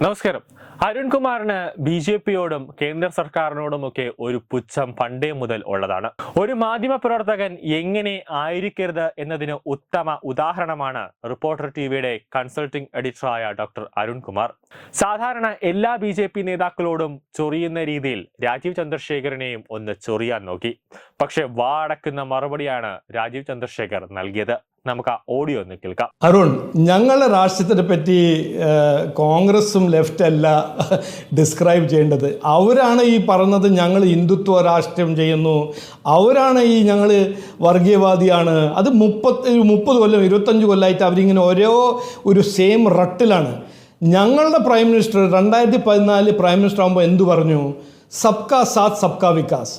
നമസ്കാരം. അരുൺകുമാറിന് B J പിയോടും കേന്ദ്ര സർക്കാരിനോടും ഒക്കെ ഒരു പുച്ഛം പണ്ടേ മുതൽ ഉള്ളതാണ്. ഒരു മാധ്യമ പ്രവർത്തകൻ എങ്ങനെ ആയിരിക്കരുത് എന്നതിന് ഉത്തമ ഉദാഹരണമാണ് റിപ്പോർട്ടർ ടിവിയുടെ കൺസൾട്ടിംഗ് എഡിറ്ററായ ഡോക്ടർ അരുൺകുമാർ. സാധാരണ എല്ലാ ബി ജെ പി നേതാക്കളോടും ചൊറിയുന്ന രീതിയിൽ രാജീവ് ചന്ദ്രശേഖരനെയും ഒന്ന് ചൊറിയാൻ നോക്കി. പക്ഷെ വാടക്കുന്ന മറുപടിയാണ് രാജീവ് ചന്ദ്രശേഖർ നൽകിയത്. നമുക്ക് ആ ഓഡിയോ ഒന്ന് കേൾക്കാം. അരുൺ ഞങ്ങളുടെ രാഷ്ട്രീയത്തിനെ പറ്റി കോൺഗ്രസും ലെഫ്റ്റ് അല്ല ഡിസ്ക്രൈബ് ചെയ്യേണ്ടത്. അവരാണ് ഈ പറഞ്ഞത് ഞങ്ങൾ ഹിന്ദുത്വ രാഷ്ട്രീയം ചെയ്യുന്നു. അവരാണ് ഈ ഞങ്ങൾ വർഗീയവാദിയാണ്. അത് മുപ്പത്തി മുപ്പത് കൊല്ലം ഇരുപത്തഞ്ച് കൊല്ലമായിട്ട് അവരിങ്ങനെ ഓരോ ഒരു സെയിം റട്ടിലാണ് ഞങ്ങളുടെ പ്രൈം മിനിസ്റ്റർ രണ്ടായിരത്തി പതിനാലിൽ പ്രൈം മിനിസ്റ്റർ ആകുമ്പോൾ എന്തു പറഞ്ഞു? സബ്കാ സാത്ത് സബ്കാ വികാസ്.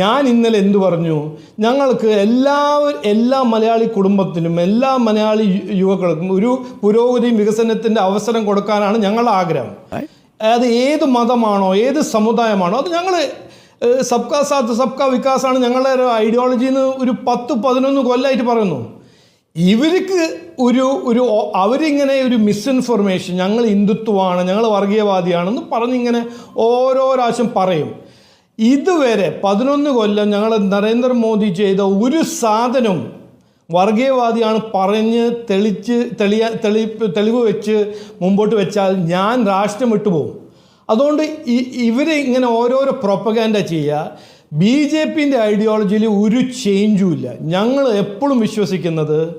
ഞാൻ ഇന്നലെ എന്തു പറഞ്ഞു? ഞങ്ങൾക്ക് എല്ലാ എല്ലാ മലയാളി കുടുംബത്തിനും എല്ലാ മലയാളി യുവാക്കൾക്കും ഒരു പുരോഗതിയും വികസനത്തിന്റെ അവസരം കൊടുക്കാനാണ് ഞങ്ങളുടെ ആഗ്രഹം. അത് ഏത് മതമാണോ ഏത് സമുദായമാണോ അത് ഞങ്ങൾ സബ്കാ സാത്ത് സബ്കാ വികാസാണ് ഞങ്ങളുടെ ഒരു ഐഡിയോളജി എന്ന് ഒരു പത്ത് പതിനൊന്ന് കൊല്ലമായിട്ട് പറയുന്നു. ഇവർക്ക് ഒരു ഒരു അവരിങ്ങനെ ഒരു മിസ്ഇൻഫർമേഷൻ ഞങ്ങൾ ഹിന്ദുത്വമാണ് ഞങ്ങൾ വർഗീയവാദിയാണെന്ന് പറഞ്ഞിങ്ങനെ ഓരോ പ്രാവശ്യം പറയും. ഇതുവരെ പതിനൊന്ന് കൊല്ലം ഞങ്ങൾ നരേന്ദ്രമോദി ചെയ്ത ഒരു സാധനവും വർഗീയവാദിയാണ് പറഞ്ഞ് തെളിച്ച് തെളിയ തെളി തെളിവ് വെച്ച് മുമ്പോട്ട് വെച്ചാൽ ഞാൻ രാഷ്ട്രം വിട്ടുപോകും. അതുകൊണ്ട് ഇവരെ ഇങ്ങനെ ഓരോരോ പ്രൊപ്പഗാൻഡ ചെയ്യുക. ബി ജെ പിന്റെ ഐഡിയോളജിയിൽ ഒരു ചേഞ്ചും ഇല്ല. ഞങ്ങൾ എപ്പോഴും വിശ്വസിക്കുന്നത്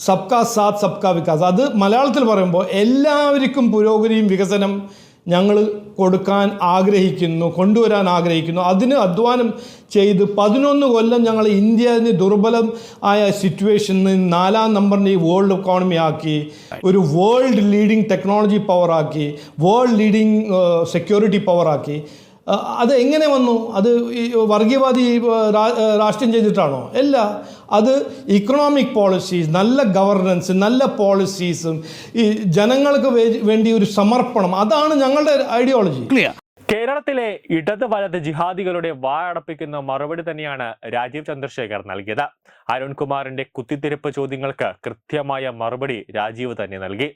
സബ്കാ സാത്ത് സബ്കാ വികാസ്. അത് മലയാളത്തിൽ പറയുമ്പോൾ എല്ലാവർക്കും പുരോഗതിയും വികസനം ഞങ്ങൾ കൊടുക്കാൻ ആഗ്രഹിക്കുന്നു കൊണ്ടുവരാൻ ആഗ്രഹിക്കുന്നു. അതിന് അധ്വാനം ചെയ്ത് പതിനൊന്ന് കൊല്ലം ഞങ്ങൾ ഇന്ത്യന് ദുർബലം ആയ സിറ്റുവേഷനിൽ നാലാം നമ്പറിന്റെ ഈ വേൾഡ് എക്കോണമി ആക്കി ഒരു വേൾഡ് ലീഡിംഗ് ടെക്നോളജി പവറാക്കി വേൾഡ് ലീഡിംഗ് സെക്യൂരിറ്റി പവറാക്കി അത് എങ്ങനെ വന്നു? അത് ഈ വർഗീയവാദി രാഷ്ട്രീയം ചെയ്തിട്ടാണോ? അല്ല അത് ഇക്കണോമിക് പോളിസീസ് നല്ല ഗവർണൻസ് നല്ല പോളിസീസും ഈ ജനങ്ങൾക്ക് വേണ്ടി ഒരു സമർപ്പണം അതാണ് ഞങ്ങളുടെ ഐഡിയോളജി കേരളത്തിലെ ഇടത് വലത് ജിഹാദികളുടെ വായടപ്പിക്കുന്ന മറുപടി തന്നെയാണ് രാജീവ് ചന്ദ്രശേഖർ നൽകിയത്. അരുൺകുമാറിന്റെ കുത്തിത്തിരിപ്പ് ചോദ്യങ്ങൾക്ക് കൃത്യമായ മറുപടി രാജീവ് തന്നെ നൽകി.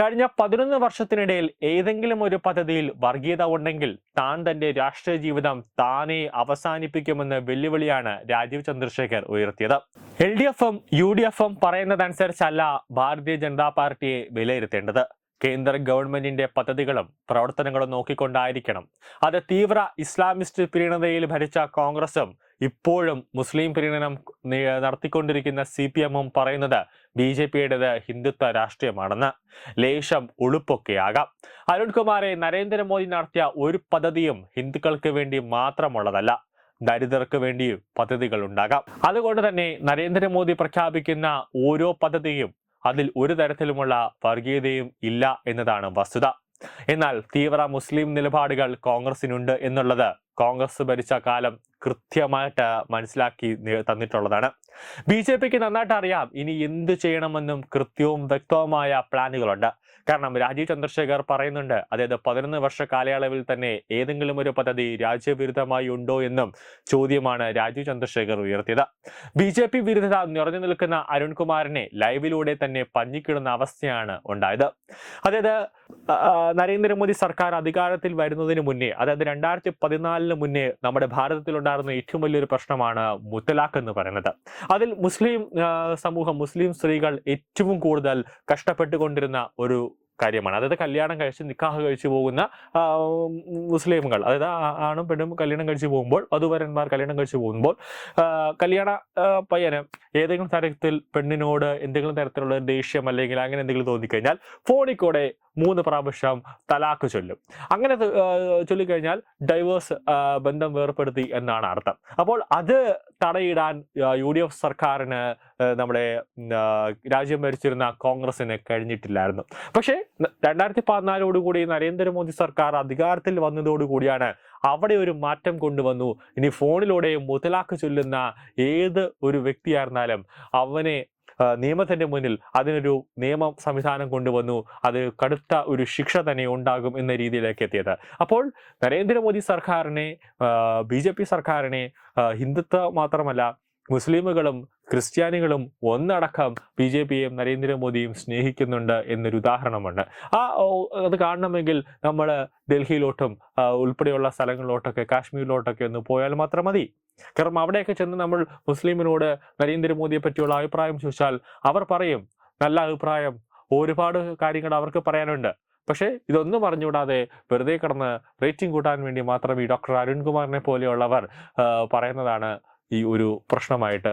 കഴിഞ്ഞ പതിനൊന്ന് വർഷത്തിനിടയിൽ ഏതെങ്കിലും ഒരു പദ്ധതിയിൽ വർഗീയത ഉണ്ടെങ്കിൽ താൻ തന്റെ രാഷ്ട്രീയ ജീവിതം താനേ അവസാനിപ്പിക്കുമെന്ന വെല്ലുവിളിയാണ് രാജീവ് ചന്ദ്രശേഖർ ഉയർത്തിയത്. എൽ ഡി എഫും യു ഡി എഫും പറയുന്നതനുസരിച്ചല്ല ഭാരതീയ ജനതാ പാർട്ടിയെ വിലയിരുത്തേണ്ടത്. കേന്ദ്ര ഗവൺമെന്റിന്റെ പദ്ധതികളും പ്രവർത്തനങ്ങളും നോക്കിക്കൊണ്ടായിരിക്കണം. അത് തീവ്ര ഇസ്ലാമിസ്റ്റ് പ്രീണതയിൽ ഭരിച്ച കോൺഗ്രസും ഇപ്പോഴും മുസ്ലിം പ്രീണനം നടത്തിക്കൊണ്ടിരിക്കുന്ന സി പി എമ്മും പറയുന്നത് ബി ജെ പിയുടേത് ഹിന്ദുത്വ രാഷ്ട്രീയമാണെന്ന്. ലേശം ഉളുപ്പൊക്കെയാകാം. അരുൺകുമാറെ നരേന്ദ്രമോദി നടത്തിയ ഒരു പദ്ധതിയും ഹിന്ദുക്കൾക്ക് വേണ്ടി മാത്രമുള്ളതല്ല. ദരിദ്രർക്ക് വേണ്ടിയും പദ്ധതികൾ ഉണ്ടാകാം അതുകൊണ്ട് തന്നെ നരേന്ദ്രമോദി പ്രഖ്യാപിക്കുന്ന ഓരോ പദ്ധതിയും അതിൽ ഒരു തരത്തിലുമുള്ള വർഗീയതയും ഇല്ല എന്നതാണ് വസ്തുത. എന്നാൽ തീവ്ര മുസ്ലിം നിലപാടുകൾ കോൺഗ്രസിനുണ്ട് എന്നുള്ളത് കോൺഗ്രസ് ഭരിച്ച കാലം കൃത്യമായിട്ട് മനസ്സിലാക്കി തന്നിട്ടുള്ളതാണ്. ബി ജെ പിക്ക് നന്നായിട്ട് അറിയാം ഇനി എന്ത് ചെയ്യണമെന്നും കൃത്യവും വ്യക്തവുമായ പ്ലാനുകളുണ്ട്. കാരണം രാജീവ് ചന്ദ്രശേഖർ പറയുന്നുണ്ട് അതായത് പതിനൊന്ന് വർഷ കാലയളവിൽ തന്നെ ഏതെങ്കിലും ഒരു പദ്ധതി രാജ്യവിരുദ്ധമായി ഉണ്ടോ എന്നും ചോദ്യമാണ് രാജീവ് ചന്ദ്രശേഖർ ഉയർത്തിയത്. ബി ജെ പി വിരുദ്ധത നിറഞ്ഞു നിൽക്കുന്ന അരുൺകുമാറിനെ ലൈവിലൂടെ തന്നെ പഞ്ഞിക്കിടുന്ന അവസ്ഥയാണ് ഉണ്ടായത്. അതായത് നരേന്ദ്രമോദി സർക്കാർ അധികാരത്തിൽ വരുന്നതിന് മുന്നേ അതായത് രണ്ടായിരത്തി പതിനാലിന് മുന്നേ നമ്മുടെ ഭാരതത്തിലുണ്ടായിരുന്ന ഏറ്റവും വലിയൊരു പ്രശ്നമാണ് മുത്തലാഖ് എന്ന് പറയുന്നത്. അതിൽ മുസ്ലിം സമൂഹം മുസ്ലിം സ്ത്രീകൾ ഏറ്റവും കൂടുതൽ കഷ്ടപ്പെട്ടുകൊണ്ടിരുന്ന ഒരു കാര്യമാണ്. അതായത് കല്യാണം കഴിച്ച് നിക്കാഹ് കഴിച്ചു പോകുന്ന മുസ്ലിമുകൾ. അതായത് ആണും പെണ്ണും കല്യാണം കഴിച്ചു പോകുമ്പോൾ വധുവരന്മാർ കല്യാണം കഴിച്ചു പോകുമ്പോൾ കല്യാണ പയ്യന് ഏതെങ്കിലും തരത്തിൽ പെണ്ണിനോട് എന്തെങ്കിലും തരത്തിലുള്ള ദേഷ്യം അല്ലെങ്കിൽ അങ്ങനെ എന്തെങ്കിലും തോന്നിക്കഴിഞ്ഞാൽ ഫോണിൽ കൂടെ മൂന്ന് പ്രാവശ്യം തലാക്ക് ചൊല്ലും. അങ്ങനെ ചൊല്ലിക്കഴിഞ്ഞാൽ ഡൈവേഴ്സ് ബന്ധം വേർപ്പെടുത്തി എന്നാണ് അർത്ഥം. അപ്പോൾ അത് തടയിടാൻ യു ഡി എഫ് സർക്കാരിന് നമ്മുടെ രാജ്യം ഭരിച്ചിരുന്ന കോൺഗ്രസിന് കഴിഞ്ഞിട്ടില്ലായിരുന്നു. പക്ഷേ രണ്ടായിരത്തി പതിനാലോടുകൂടി നരേന്ദ്രമോദി സർക്കാർ അധികാരത്തിൽ വന്നതോടുകൂടിയാണ് അവിടെ ഒരു മാറ്റം കൊണ്ടുവന്നു. ഇനി ഫോണിലൂടെ മുതലാക്ക് ചൊല്ലുന്ന ഏത് ഒരു വ്യക്തിയായിരുന്നാലും അവനെ നിയമത്തിന്റെ മുന്നിൽ അതിനൊരു നിയമ സംവിധാനം കൊണ്ടുവന്നു. അത് കടുത്ത ഒരു ശിക്ഷ തന്നെ ഉണ്ടാകും എന്ന രീതിയിലേക്ക് എത്തിയത്. അപ്പോൾ നരേന്ദ്രമോദി സർക്കാരിനെ ബി ജെ പി സർക്കാരിനെ ഹിന്ദുത്വ മാത്രമല്ല മുസ്ലിമുകളും ക്രിസ്ത്യാനികളും ഒന്നടക്കം ബി ജെ പിയെയും നരേന്ദ്രമോദിയും സ്നേഹിക്കുന്നുണ്ട് എന്നൊരു ഉദാഹരണമുണ്ട്. ആ അത് കാണണമെങ്കിൽ നമ്മൾ ഡൽഹിയിലോട്ടും ഉൾപ്പെടെയുള്ള സ്ഥലങ്ങളിലോട്ടൊക്കെ കാശ്മീരിലോട്ടൊക്കെ ഒന്ന് പോയാൽ മാത്രം മതി. കാരണം അവിടെയൊക്കെ ചെന്ന് നമ്മൾ മുസ്ലിമിനോട് നരേന്ദ്രമോദിയെ പറ്റിയുള്ള അഭിപ്രായം ചോദിച്ചാൽ അവർ പറയും നല്ല അഭിപ്രായം ഒരുപാട് കാര്യങ്ങൾ അവർക്ക് പറയാനുണ്ട്. പക്ഷേ ഇതൊന്നും പറഞ്ഞുകൂടാതെ വെറുതെ കിടന്ന് റേറ്റിംഗ് കൂട്ടാൻ വേണ്ടി മാത്രം ഈ ഡോക്ടർ അരുൺകുമാറിനെ പോലെയുള്ളവർ പറയുന്നതാണ് ഈ ഒരു പ്രശ്നമായിട്ട്